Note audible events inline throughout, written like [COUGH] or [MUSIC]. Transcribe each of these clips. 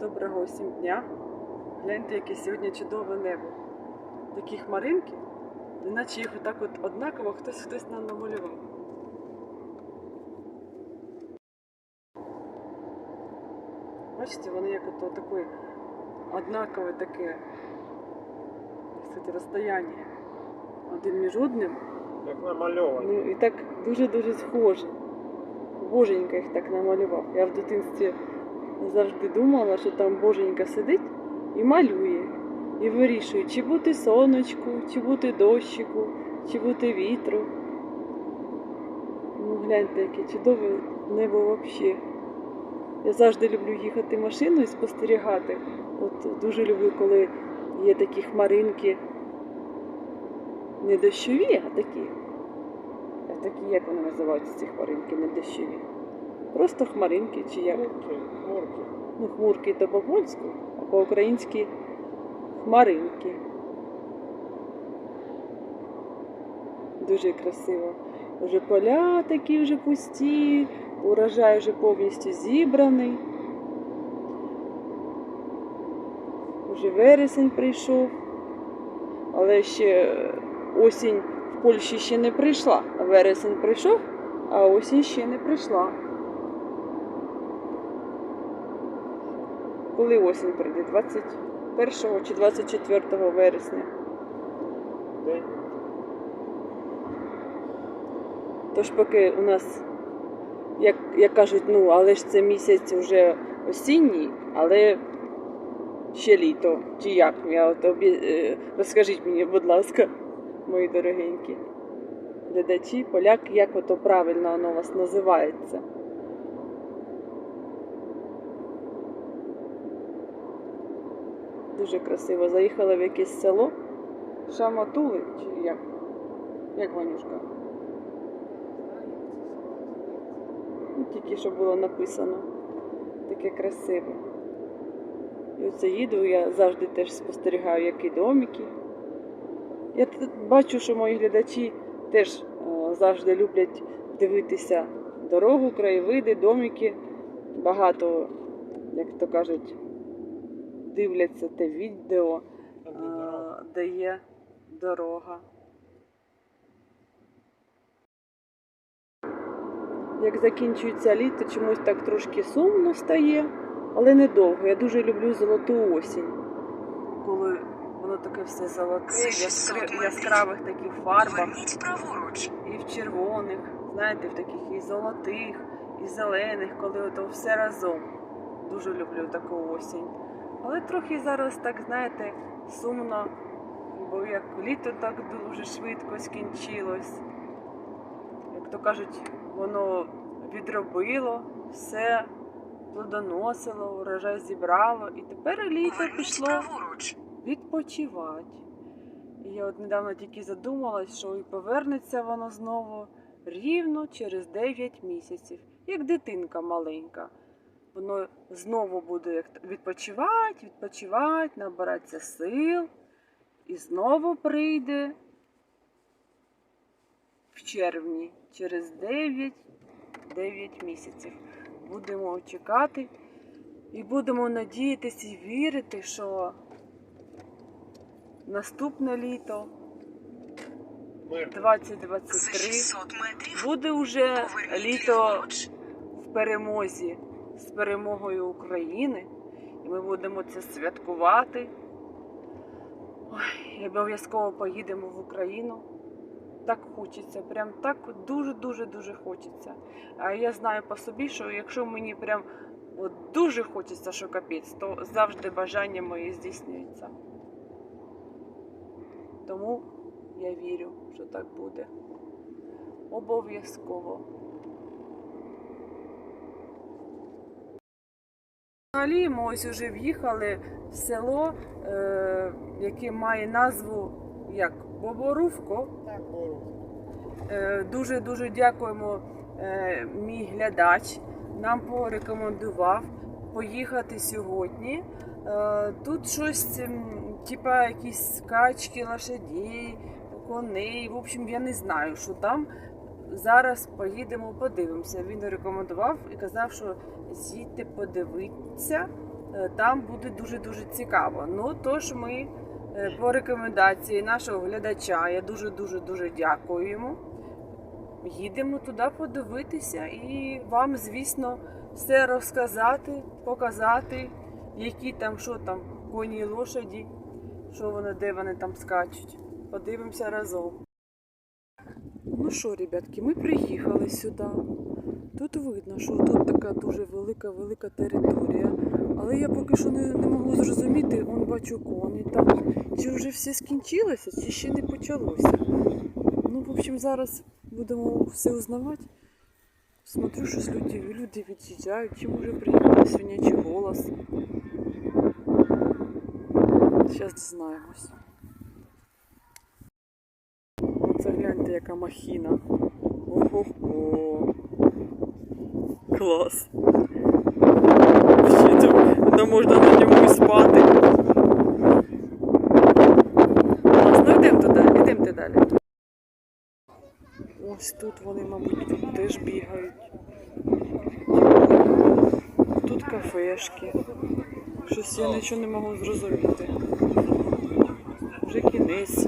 Доброго всім дня. Гляньте, яке сьогодні чудове небо. Такі хмаринки, іначе їх отак от однаково хтось хтось нам намалював. Бачите, вони як ото таке однакове таке кстати, розстояння один між одним. Як намальовані. Ну і так дуже-дуже схоже. Боженька їх так намалював. Я в дитинстві завжди думала, що там Боженька сидить і малює, і вирішує, чи бути сонечку, чи бути дощику, чи бути вітру. Ну, гляньте, яке чудове небо взагалі. Я завжди люблю їхати машиною і спостерігати. От дуже люблю, коли є такі хмаринки, не дощові, а такі. А такі, як вони називаються, ці хмаринки, не дощові. Просто хмаринки чи як. Хмурки, хмурки. Ну, хмурки то по-польську, а по-українськи хмаринки. Дуже красиво. Вже поля такі вже пусті, урожай вже повністю зібраний. Уже вересень прийшов, але ще осінь в Польщі ще не прийшла. Вересень прийшов, а осінь ще не прийшла. Коли осінь прийде? 21 чи 24 вересня. День. Тож поки у нас, як, як кажуть, ну, але ж це місяць вже осінній, але ще літо. Чи як? Я от обі... е, Розкажіть мені, будь ласка, мої дорогенькі глядачі, поляк, як ото правильно воно у вас називається. Дуже красиво. Заїхала в якесь село. Шаматули, чи як? Як Ванюшка? Ну, тільки що було написано. Таке красиве. І оце їду, я завжди теж спостерігаю, які домики. Я бачу, що мої глядачі теж е, завжди люблять дивитися дорогу, краєвиди, домики. Багато, як то кажуть, дивляться те відео, е, де дорога. є дорога. Як закінчується літо, чомусь так трошки сумно стає, але недовго. Я дуже люблю золоту осінь, коли воно таке все золоте, в 600 яскра- метрів яскравих таких фарбах, і в червоних, знаєте, в таких і золотих, і зелених, коли ото все разом. Дуже люблю таку осінь. Але трохи зараз так, знаєте, сумно, бо як літо так дуже швидко скінчилось. Як то кажуть, воно відробило все, плодоносило, урожай зібрало, і тепер літо пішло відпочивати. І я от недавно тільки задумалась, що і повернеться воно знову рівно через 9 місяців, як дитинка маленька. Воно знову буде відпочивати, відпочивати, набиратися сил, і знову прийде в червні через 9, 9 місяців. Будемо чекати і будемо надіятися і вірити, що наступне літо Мир. За 2023 буде вже літо в перемозі з перемогою України, і ми будемо це святкувати. Ой, і обов'язково поїдемо в Україну. Так хочеться, прям так дуже-дуже дуже хочеться. А я знаю по собі, що якщо мені прям от дуже хочеться, що капець, то завжди бажання мої здійснюються. Тому я вірю, що так буде. Обов'язково. Взагалі ми ось уже в'їхали в село, е, яке має назву як Боборувко. Так. Е, Дуже дуже дякуємо. е, Мій глядач нам порекомендував поїхати сьогодні. Е, Тут щось, м, типа якісь скачки лошадей, коней. В общем, я не знаю, що там. Зараз поїдемо, подивимося. Він рекомендував і казав, що з'їдьте, подивіться. Е, Там буде дуже-дуже цікаво. Ну, тож ми е, по рекомендації нашого глядача, я дуже-дуже дуже дякую йому. Їдемо туди подивитися і вам, звісно, все розказати, показати, які там, що там, коні і лошаді, що вони, де вони там скачуть. Подивимося разом. Ну що, ребятки, ми приїхали сюди. Тут видно, що тут така дуже велика, велика територія. Але я поки що не, не можу зрозуміти, он бачу коні там. Чи вже все скінчилося, чи ще не почалося. Ну, в общем, зараз будемо все узнавати. Смотрю, що люди, люди від'їжджають, чи може приїхали свинячий голос. Зараз дізнаємось. Оце гляньте, яка махіна. Ого-го. Клас. Ще можна на ньому і спати. Клас, ну йдемо туди, йдемо далі. Ось тут вони, мабуть, теж бігають. Тут кафешки. Щось я нічого не можу зрозуміти. Вже кінець,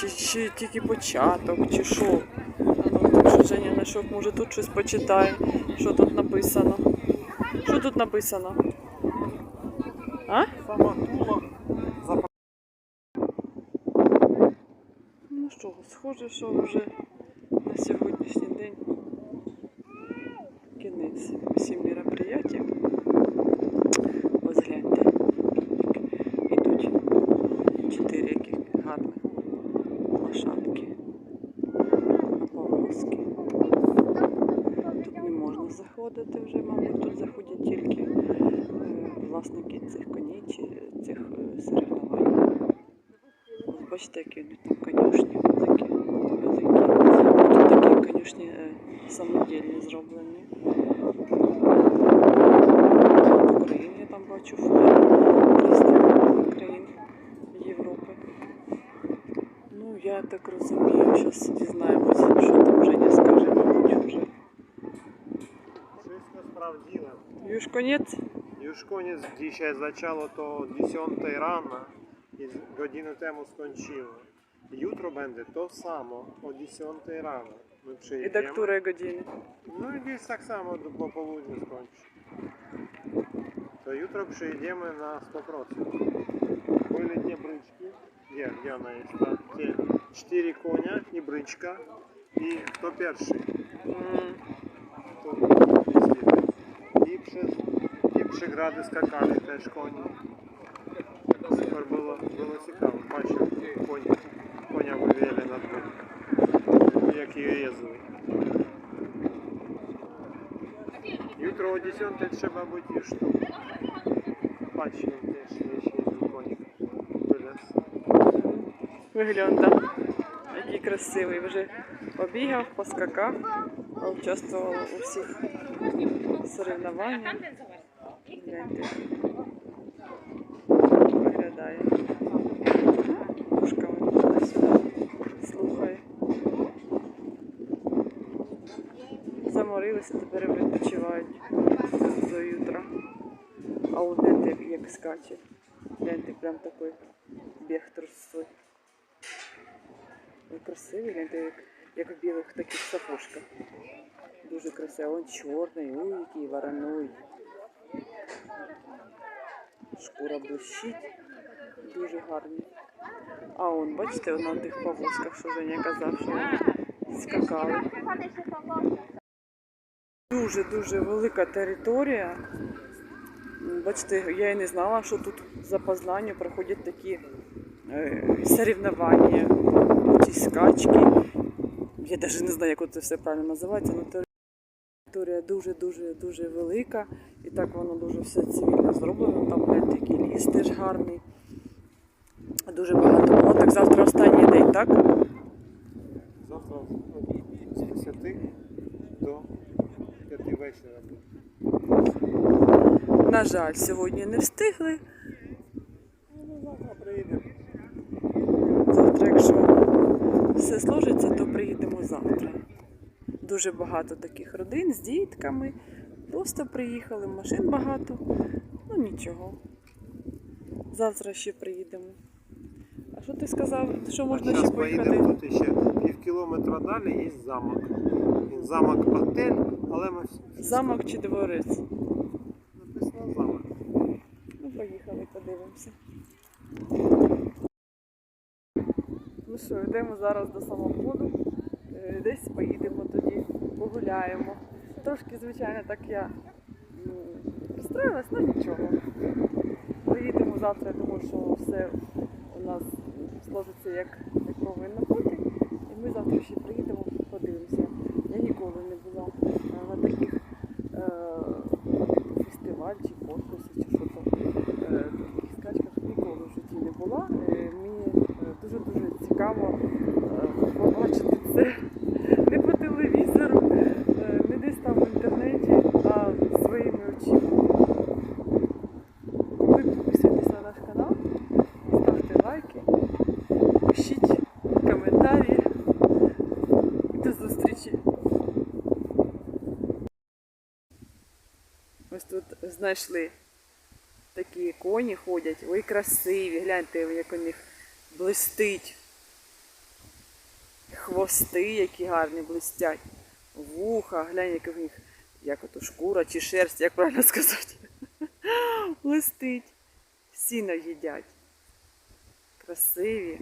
чи, чи тільки початок, чи що. Що знайшов, може тут щось почитає, що тут написано. Що тут написано? А? Ну що, схоже, що вже на сьогоднішній день бачите, які вони там конюшні такі великі. Тут такі конюшні е, самодільні зроблені. Тут України я там бачу флаг різних країн Європи. Ну, я так розумію, зараз дізнаємося, що там Женя скаже, мабуть, вже. Wszystko sprawdziłem. Już koniec? Już koniec dzisiaj zaczęło to o 10 rano I z- godzinę temu skończyło. Jutro będzie to samo o 10 rano. My І przyjedziemy. до której godziny? No i gdzieś tak samo do po południu skończy. To jutro przyjedziemy na 100%. Były dwie bryczki. Gdzie, gdzie ona jest? Ta, te cztery konia i bryczka. I kto pierwszy? М, To. I przez i przegrady skakali też koni. Super było, było ciekawe. Patrzcie, konie, konia wywieźli na dwór. Jak je jeździły. Jutro o 10 trzeba być już tu. Patrzcie, też jest jeden konik. Wylez. Вигляда. Який красивий. Вже побігав, поскакав, участвував у всіх соревнованнях. Виглядає. Ушками туди-сюди. Слухає. Заморилися, тепер відпочивають до утра. А от гляньте, як скаче. Гляньте, прям такий біг трусой. Ой, красивий, гляньте, як, в білих таких сапожках. Дуже красиво. Он чорний, ой, який вороной. Шкура блищить. Дуже гарний. А он, бачите, на тих повозках, що Женя казав, що скакали. Дуже-дуже велика територія. Бачите, я і не знала, що тут за Познанню проходять такі е, соревновання, ці скачки. Я навіть не знаю, як це все правильно називається, але територія дуже-дуже дуже велика. І так воно дуже все цивільно зроблено. Там який ліс теж гарний. Дуже багато було. Так завтра останній день, так? Завтра з 10 до 5 вечора. На жаль, сьогодні не встигли. Ну, завтра приїдемо. Завтра, якщо все сложиться, то приїдемо завтра. Дуже багато таких родин з дітками. Просто приїхали, машин багато. Ну нічого. Завтра ще приїдемо. Що ти сказав, що можна ще Зараз поїдемо тут ще пів кілометра далі є замок. Він замок готель, але ми Замок чи дворець? написано замок. Ну, поїхали, подивимося. Ну що, йдемо зараз до самоходу. Е, Десь поїдемо тоді, погуляємо. Трошки, звичайно, так я розстроїлась, ну нічого. Приїдемо завтра, я думаю, що все у нас сложиться як, не повинно бути. І ми завтра ще приїдемо, подивимося. Я ніколи не була е, на таких е, типу фестиваль чи конкурсі, чи що там е, таких скачках ніколи в житті не була. Е, Мені е, дуже-дуже цікаво е, побачити це не по телевізору, е, не десь там в інтернеті, а своїми очима. Ви підписуйтесь на наш канал, ставте лайки, пишіть коментарі. До зустрічі! Ось тут знайшли такі коні ходять. Ой, красиві. Гляньте, як у них блистить. Хвости, які гарні блистять. Вуха, глянь, як у них, як ото шкура чи шерсть, як правильно сказати. [LAUGHS] Блистить. Сіно їдять. Красиві.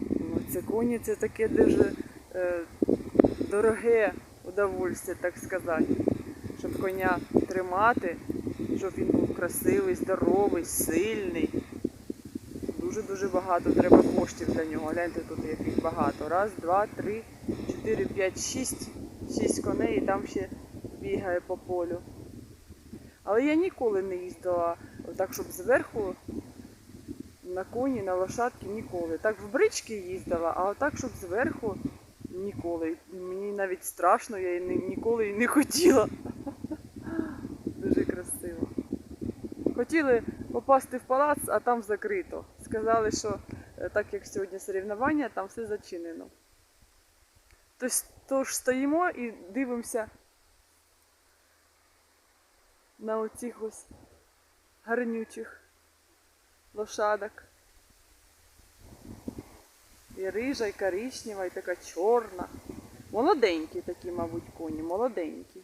Ну, це коні це таке дуже е, дороге удовольствие, так сказати щоб коня тримати, щоб він був красивий, здоровий, сильний. Дуже-дуже багато треба коштів для нього. Гляньте, тут яких багато. Раз, два, три, чотири, п'ять, шість. Шість коней і там ще бігає по полю. Але я ніколи не їздила так, щоб зверху на коні, на лошадки ніколи. Так в брички їздила, а отак, щоб зверху ніколи. Мені навіть страшно, я ні- ніколи і не хотіла. Дуже красиво. Хотіли попасти в палац, а там закрито. Сказали, що е, так як сьогодні соревнування, там все зачинено. Тож, тож стоїмо і дивимося на оцих ось гарнючих лошадок. І рижа, і коричнева, і така чорна. Молоденькі такі, мабуть, коні, молоденькі.